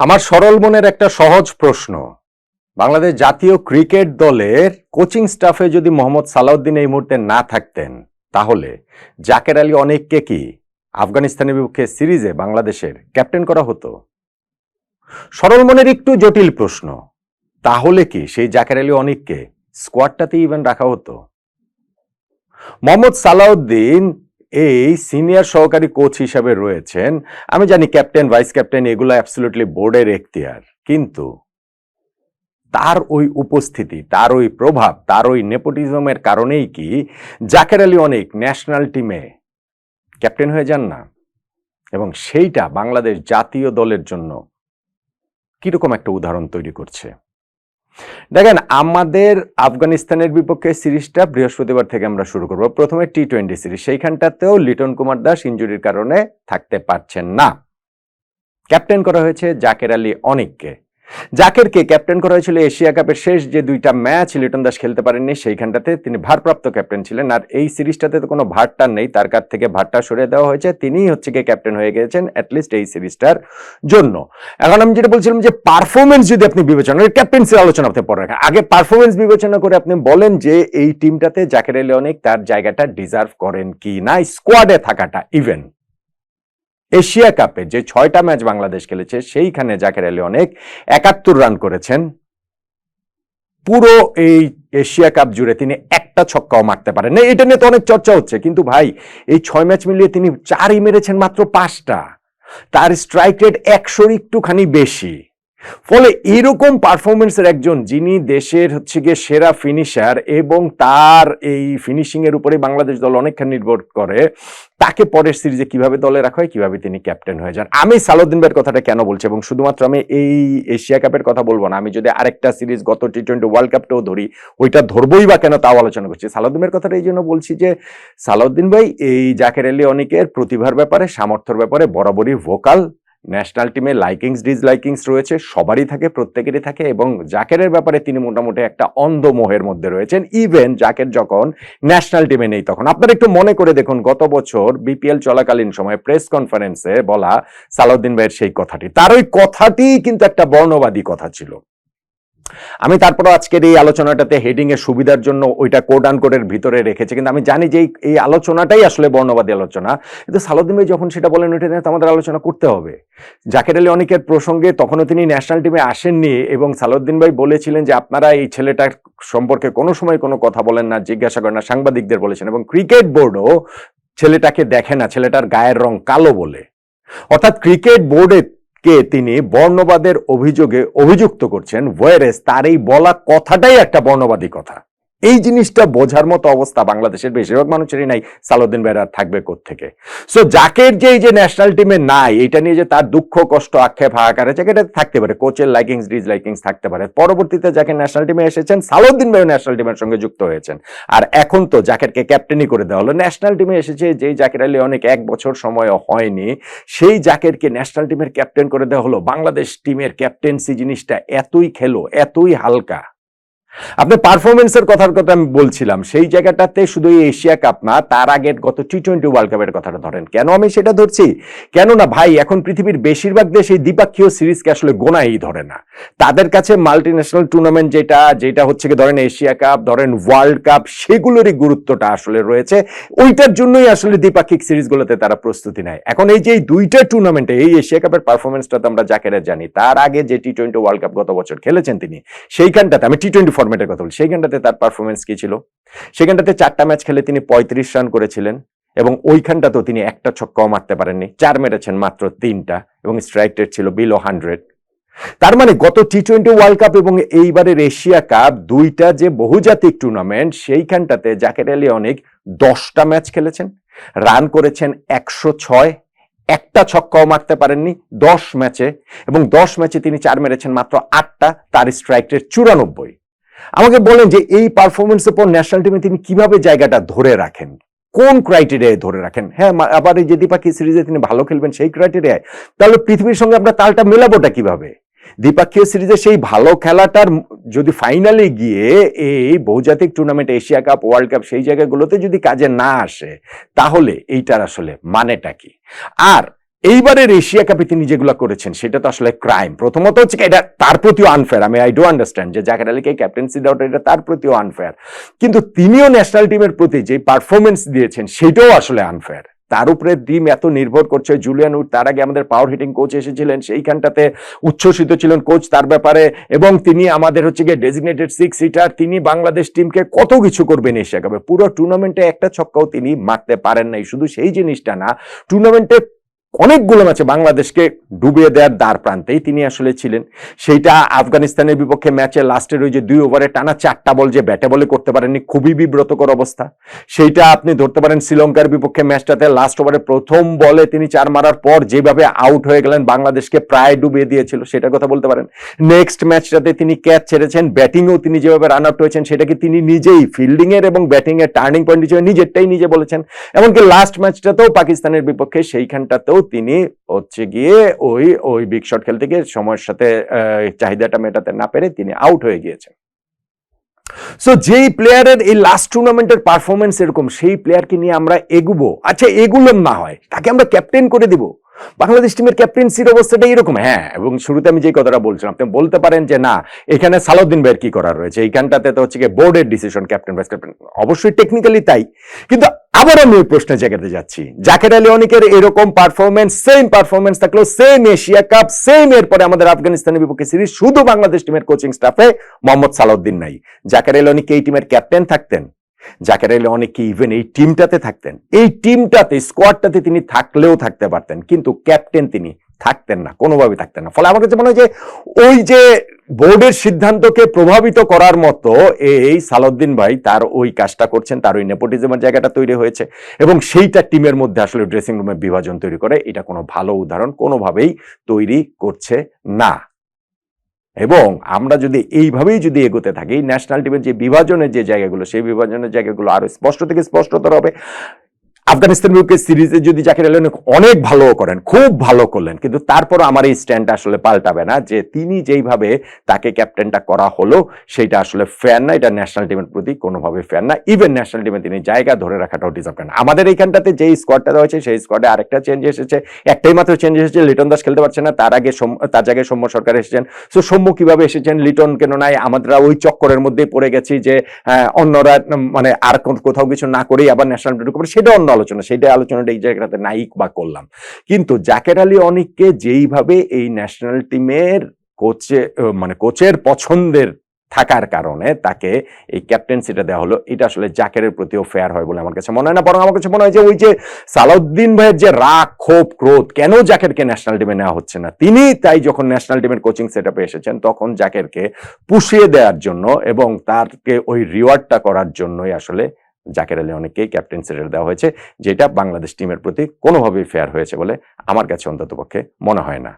আমার সরল মনের একটা সহজ প্রশ্ন। বাংলাদেশ জাতীয় ক্রিকেট দলের কোচিং স্টাফে যদি মোহাম্মদ সালাউদ্দিন এই মুহূর্তে না থাকতেন, তাহলে জাকের আলী অনেককে কি আফগানিস্তানের বিপক্ষে সিরিজে বাংলাদেশের ক্যাপ্টেন করা হতো? সরল মনের একটু জটিল প্রশ্ন। তাহলে কি সেই জাকের আলী অনেককে স্কোয়াডটাতে ইভেন রাখা হতো? মোহাম্মদ সালাউদ্দিন এই সিনিয়র সহকারী কোচ হিসাবে রয়েছেন। আমি জানি ক্যাপ্টেন ভাইস ক্যাপ্টেন এগুলো অ্যাবসলিউটলি বোর্ডের এখতিয়ার। কিন্তু তার ওই উপস্থিতি, তার ওই প্রভাব, তার ওই নেপোটিজমের কারণেই কি জাকের আলী অনেক ন্যাশনাল টিমে ক্যাপ্টেন হয়ে যান না? এবং সেইটা বাংলাদেশ জাতীয় দলের জন্য কীরকম একটা উদাহরণ তৈরি করছে? দেখেন, আমাদের আফগানিস্তানের বিপক্ষে সিরিজটা বৃহস্পতিবার থেকে আমরা শুরু করব। প্রথমে টি টোয়েন্টি সিরিজ, সেইখানটাতেও লিটন কুমার দাস ইঞ্জুরির কারণে থাকতে পারছেন না। ক্যাপ্টেন করা হয়েছে জাকের আলী অনিককে। জাকেরকে ক্যাপ্টেন করা হয়েছিল এশিয়া কাপের শেষ যে দুইটা ম্যাচ লিটন দাস খেলতে পারেননি, সেইখানটাতে তিনি ভারপ্রাপ্ত ক্যাপ্টেন ছিলেন। আর এই সিরিজটাতে তো কোনো ভারটা নেই, তার কাছ থেকে ভারটা সরিয়ে দেওয়া হয়েছে। তিনিই হচ্ছে গিয়ে ক্যাপ্টেন হয়ে গেছেন অ্যাটলিস্ট এই সিরিজটার জন্য। এখন আমি যেটা বলছিলাম যে পারফরমেন্স যদি আপনি বিবেচনা করেন ক্যাপ্টেন্সির আলোচনা আপনি পরে রাখেন। আগে পারফরমেন্স বিবেচনা করে আপনি বলেন যে এই টিমটাতে জাকের অনেক তার জায়গাটা ডিজার্ভ করেন কি না স্কোয়াডে থাকাটা ইভেন এশিয়া কাপে যে ছয়টা ম্যাচ বাংলাদেশ খেলেছে, সেইখানে জাকের আলী অনেক একাত্তর রান করেছেন। পুরো এই এশিয়া কাপ জুড়ে তিনি একটা ছক্কাও মারতে পারেন না এটা নিয়ে তো অনেক চর্চা হচ্ছে, কিন্তু ভাই, এই ছয় ম্যাচ মিলিয়ে তিনি চারই মেরেছেন মাত্র পাঁচটা। তার স্ট্রাইক রেট একশোর একটুখানি বেশি। ফলে এরকম পারফরমেন্সের একজন যিনি দেশের হচ্ছে গিয়ে সেরা ফিনিশার এবং তার এই ফিনিশিং এর উপরে বাংলাদেশ দল অনেকখানি নির্ভর করে, তাকে পরের সিরিজে কীভাবে দলে রাখা হয়, কীভাবে তিনি ক্যাপ্টেন হয়ে যান। আমি সালাউদ্দিন ভাইয়ের কথাটা কেন বলছি এবং শুধুমাত্র আমি এই এশিয়া কাপের কথা বলব না, আমি যদি আরেকটা সিরিজ গত টি টোয়েন্টি ওয়ার্ল্ড কাপটাও ধরি, ওইটা ধরবই বা কেন তাও আলোচনা করছি। সালাউদ্দিন ভাইয়ের কথাটা এই জন্য বলছি যে, সালাউদ্দিন ভাই এই জাকের আলী অনেকের প্রতিভার ব্যাপারে, সামর্থ্যের ব্যাপারে বরাবরই ভোকাল ন্যাশনাল টিমে লাইকিংস ডিসলাইকিংস রয়েছে, সবারই থাকে, প্রত্যেকেরই থাকে এবং জাকেরের ব্যাপারে তিনি মোটামুটি একটা অন্ধ মোহের মধ্যে রয়েছেন। ইভেন জাকের যখন ন্যাশনাল টিমে নেই তখন। আপনারা একটু মনে করে দেখুন, গত বছর বিপিএল চলাকালীন সময় প্রেস কনফারেন্সে বলা সালাউদ্দিন ভাইয়ের সেই কথাটি। তার ওই কথাটি কিন্তু একটা বর্ণবাদী কথা ছিল। আমি তারপর আজকের এই আলোচনাটাতে হেডিং এর সুবিধার জন্য ওইটা কোড আন কোডের ভিতরে রেখেছি। কিন্তু আমি জানি যে এই আলোচনাটাই আসলে বর্ণবাদী আলোচনা। কিন্তু সালাউদ্দিন ভাই যখন সেটা বলেন, ওইটা নিয়ে আমাদের আলোচনা করতে হবে। জাকের আলী অনেকের প্রসঙ্গে তখনও তিনি ন্যাশনাল টিমে আসেননি এবং সালাউদ্দিন ভাই বলেছিলেন যে আপনারা এই ছেলেটার সম্পর্কে কোনো সময় কোনো কথা বলেন না, জিজ্ঞাসা করেন না, সাংবাদিকদের বলেছেন এবং ক্রিকেট বোর্ডও ছেলেটাকে দেখে না, ছেলেটার গায়ের রং কালো বলে। অর্থাৎ ক্রিকেট বোর্ডে কে তিনি বর্ণবাদের অভিযোগে অভিযুক্ত করছেন ওয়ারেস তার এই বলা কথাটাই একটা বর্ণবাদী কথা। এই জিনিসটা বোঝার মতো অবস্থা বাংলাদেশের বেশিরভাগ মানুষেরই নাই, সালাউদ্দিন ভাইয়ের আর থাকবে থেকে সো জাকের যে এই যে ন্যাশনাল টিমে নাই, এটা নিয়ে যে তার দুঃখ, কষ্ট, আক্ষেপ, হাহাকার আছে, এটা থাকতে পারে। কোচের লাইকিংস ডিস লাইকিংস থাকতে পারে। পরবর্তীতে যাকে ন্যাশনাল টিমে এসেছেন, সালাউদ্দিন ভাই ন্যাশনাল টিমের সঙ্গে যুক্ত হয়েছেন। আর এখন তো জাকেরকে ক্যাপ্টেনই করে দেওয়া হলো। ন্যাশনাল টিমে এসেছে, যেই জাকের আলী অনেক এক বছর সময় হয়নি, সেই জাকেরকে ন্যাশনাল টিমের ক্যাপ্টেন করে দেওয়া হলো। বাংলাদেশ টিমের ক্যাপ্টেন্সি জিনিসটা এতই খেলো, এতই হালকা। আপনি পারফরমেন্সের কথার কথা আমি বলছিলাম, সেই জায়গাটাতে শুধু এশিয়া কাপ না, তার আগের গত টি টোয়েন্টি ওয়ার্ল্ড কাপের কথাটা ধরেন। কেন আমি সেটা ধরছি? কেননা ভাই, এখন পৃথিবীর বেশিরভাগ দেশ এই দ্বিপাক্ষীয় সিরিজকে আসলে গোনাই ধরে না। তাদের কাছে মাল্টি ন্যাশনাল টুর্নামেন্ট যেটা যেটা হচ্ছে কি ধরেন এশিয়া কাপ, ধরেন ওয়ার্ল্ড কাপ সেগুলোরই গুরুত্বটা আসলে রয়েছে। ওইটার জন্যই আসলে দ্বিপাক্ষিক সিরিজগুলোতে তারা প্রস্তুতি নেয়। এখন এই যে দুইটা টুর্নামেন্টে এই এশিয়া কাপের পারফরমেন্সটা তো আমরা জাকেরা জানি, তার আগে যে টি টোয়েন্টি ওয়ার্ল্ড কাপ গত বছর খেলেছেন তিনি, সেইখানটাতে আমি টি টোয়েন্টি ফর্মেটের কথা বলি। সেইখানটাতে তার পারফরমেন্স কি ছিল? সেখানটাতে চারটা ম্যাচ খেলে তিনি পঁয়ত্রিশ রান করেছিলেন এবং ওইখানটাতেও তিনি একটা ছক্কাও মারতে পারেননি। চার মেরেছেন মাত্র তিনটা এবং স্ট্রাইক রেট ছিল বিলো হান্ড্রেড তার মানে গত টি টোয়েন্টি ওয়ার্ল্ড কাপ এবং এইবারের এশিয়া কাপ দুইটা যে বহুজাতিক টুর্নামেন্ট সেইখানটাতে জাকের আলী অনেক দশটা ম্যাচ খেলেছেন রান করেছেন একশো ছয়, একটা ছক্কাও মারতে পারেননি দশ ম্যাচে এবং দশ ম্যাচে তিনি চার মেরেছেন মাত্র আটটা, তার স্ট্রাইক রেট চুরানব্বই। আমাকে বলেন যে এই পারফরমেন্সের পর ন্যাশনাল টিমে তিনি কীভাবে জায়গাটা ধরে রাখেন? কোন ক্রাইটেরিয়ায় ধরে রাখেন? হ্যাঁ আবার এই যে দ্বিপাক্ষিক সিরিজে তিনি ভালো খেলবেন সেই ক্রাইটেরিয়ায় তাহলে পৃথিবীর সঙ্গে আমরা তালটা মেলাবোটা কীভাবে? দ্বিপাক্ষীয় সিরিজে সেই ভালো খেলাটার যদি ফাইনালে গিয়ে এই বহুজাতিক tournament Asia cup world cup সেই জায়গাগুলোতে যদি কাজে না আসে, তাহলে এইটার আসলে মানেটা কি? আর এইবারের এশিয়া কাপে তিনি যেগুলো করেছেন, সেটা তো আসলে ক্রাইম প্রথমত হচ্ছে এটা তার প্রতিও আনফেয়ার আমি আই ডো আন্ডারস্ট্যান্ড যে জাকের আলীকে ক্যাপ্টেন্সি দেওয়াটা, এটা তার প্রতিও আনফেয়ার কিন্তু তিনিও ন্যাশনাল টিমের প্রতি যে পারফরমেন্স দিয়েছেন, সেটাও আসলে আনফেয়ার তার উপরে টিম এত নির্ভর করছে জুলিয়ান উড তার আগে আমাদের পাওয়ার হিটিং কোচ এসেছিলেন, সেইখানটাতে উচ্ছ্বসিত ছিলেন কোচ তার ব্যাপারে, এবং তিনি আমাদের হচ্ছে গিয়ে ডেজিগনেটেড সিক্স সিটার তিনি বাংলাদেশ টিমকে কত কিছু করবেন এশিয়া কাপে। পুরো টুর্নামেন্টে একটা ছক্কাও তিনি মারতে পারেন নাই। শুধু সেই জিনিসটা না টুর্নামেন্টে অনেকগুলো ম্যাচে বাংলাদেশকে ডুবিয়ে দেওয়ার দ্বার প্রান্তেই তিনি আসলে ছিলেন। সেইটা আফগানিস্তানের বিপক্ষে ম্যাচে লাস্টের ওই যে দুই ওভারে টানা চারটা বল যে ব্যাটে বলে করতে পারেননি, খুবই বিব্রতকর অবস্থা। সেইটা আপনি ধরতে পারেন শ্রীলঙ্কার বিপক্ষে ম্যাচটাতে লাস্ট ওভারে প্রথম বলে তিনি চার মারার পর যেভাবে আউট হয়ে গেলেন, বাংলাদেশকে প্রায় ডুবিয়ে দিয়েছিল, সেটার কথা বলতে পারেন। নেক্সট ম্যাচটাতে তিনি ক্যাচ ছেড়েছেন ব্যাটিংও তিনি যেভাবে রান আউট হয়েছেন সেটাকে তিনি নিজেই ফিল্ডিংয়ের এবং ব্যাটিংয়ের টার্নিং পয়েন্ট হিসেবে নিজেরটাই নিজে বলেছেন? এমনকি লাস্ট ম্যাচটাতেও পাকিস্তানের বিপক্ষে সেইখানটাতেও তিনি হচ্ছে গিয়ে ওই ওই বিগ শট খেলতে গিয়ে সময়ের সাথে চাহিদাটা মেটাতে না পেরে তিনি আউট হয়ে গিয়েছেন। সো যেই প্লেয়ারের এই লাস্ট টুর্নামেন্টের পারফরমেন্স এরকম, সেই প্লেয়ারকে নিয়ে আমরা এগুবো। আচ্ছা এগুলো না হয়, তাকে আমরা ক্যাপ্টেন করে দিব। বাংলাদেশ টিমের ক্যাপ্টেন্সির অবস্থাটা এরকম হ্যাঁ এবং শুরুতে আমি যে কথাটা বলছিলাম, আপনি বলতে পারেন যে না, এখানে সালাউদ্দিন ভাইয়ের কি করার রয়েছে? এইখানটাতে তো হচ্ছে বোর্ডের ডিসিশন ক্যাপ্টেন ভাইস ক্যাপ্টেন অবশ্যই টেকনিক্যালি তাই। কিন্তু আবার আমি ওই প্রশ্নের জায়গাতে যাচ্ছি। জাকের আলী অনেকের এরকম পারফরমেন্স সেম পারফরমেন্স থাকলেও সেম এশিয়া কাপ সেম এরপরে আমাদের আফগানিস্তানের বিপক্ষে সিরিজ শুধু বাংলাদেশ টিমের কোচিং স্টাফে মোহাম্মদ সালাউদ্দিন নাই। জাকের আলী অনেক এই টিমের ক্যাপ্টেন থাকতেন। জাকের আলী অনেক ইভেন এই টিমটাতে থাকতেন। এই টিমটাতে স্কোয়াডটাতে তিনি থাকলেও থাকতে পারতেন। কিন্তু ক্যাপ্টেন তিনি থাকতেন না, কোনোভাবেই থাকতেন না। ফলে আমার কাছে মনে হয় যে ওই যে বোর্ডের সিদ্ধান্তকে প্রভাবিত করার মতো এই সালাউদ্দিন ভাই তার ওই কাজটা করছেন, তার ওই নেপোটিজমের জায়গাটা তৈরি হয়েছে এবং সেইটা টিমের মধ্যে আসলে ড্রেসিং রুমে বিভাজন তৈরি করে। এটা কোনো ভালো উদাহরণ কোনোভাবেই তৈরি করছে না। এবং আমরা যদি এইভাবেই যদি এগোতে থাকি ন্যাশনাল টিমের যে বিভাজনের যে জায়গাগুলো, সেই বিভাজনের জায়গাগুলো আরও স্পষ্ট থেকে স্পষ্টতর হবে। আফগানিস্তান বিপক্ষে সিরিজে যদি জাকির আলী অনেক- ভালো করেন খুব ভালো করলেন কিন্তু তারপর আমার এই স্ট্যান্ডটা আসলে পাল্টাবে না যে তিনি যেইভাবে তাকে ক্যাপ্টেনটা করা হলো সেইটা আসলে ফ্যান না এটা ন্যাশনাল টিমের প্রতি কোনোভাবে ফ্যান না ইভেন ন্যাশনাল টিমে তিনি জায়গা ধরে রাখাটাও ডিজার্ভ করেন। আমাদের এইখানটাতে যেই স্কোয়াডটা হয়েছে সেই স্কোয়াডে আরেকটা চেঞ্জ এসেছে একটাই মাত্র চেঞ্জ এসেছে লিটন দাস খেলতে পারছে না তার আগে তার জায়গায় সৌম্য সরকার এসেছেন। সো সৌম্য কীভাবে এসেছেন লিটন কেন নাই আমরা ওই চক্করের মধ্যেই পড়ে গেছি যে আহ, অন্যরা মানে আর কোথাও কিছু না করেই আবার ন্যাশনাল টিম সেটা অন্য আলোচনা সেটা আলোচনাটা এই জায়গাটাতে নাই বা করলাম। কিন্তু জাকের আলী অনিককে যেইভাবে এই ন্যাশনাল টিমের কোচে মানে কোচের পছন্দের থাকার কারণে তাকে এই ক্যাপ্টেন্সিটা দেওয়া হলো, এটা আসলে জাকেরের প্রতিও ফেয়ার হয় বলে আমার কাছে মনে হয় না। বরং আমার কাছে মনে হয় যে ওই যে সালাউদ্দিন ভাইয়ের যে রাগ, ক্ষোভ, ক্রোধ, কেন জাকেরকে ন্যাশনাল টিমে নেওয়া হচ্ছে না? তিনি তাই যখন ন্যাশনাল টিমের কোচিং সেট এসেছেন, তখন জাকেরকে পুষিয়ে দেওয়ার জন্য এবং তারকে ওই রিওয়ার্ডটা করার জন্যই আসলে জাকের আলী অনেককেই ক্যাপ্টেন সেটেল দেওয়া হয়েছে, যেটা বাংলাদেশ টিমের প্রতি কোনোভাবেই ফেয়ার হয়েছে বলে আমার কাছে অন্তত পক্ষে মনে হয় না।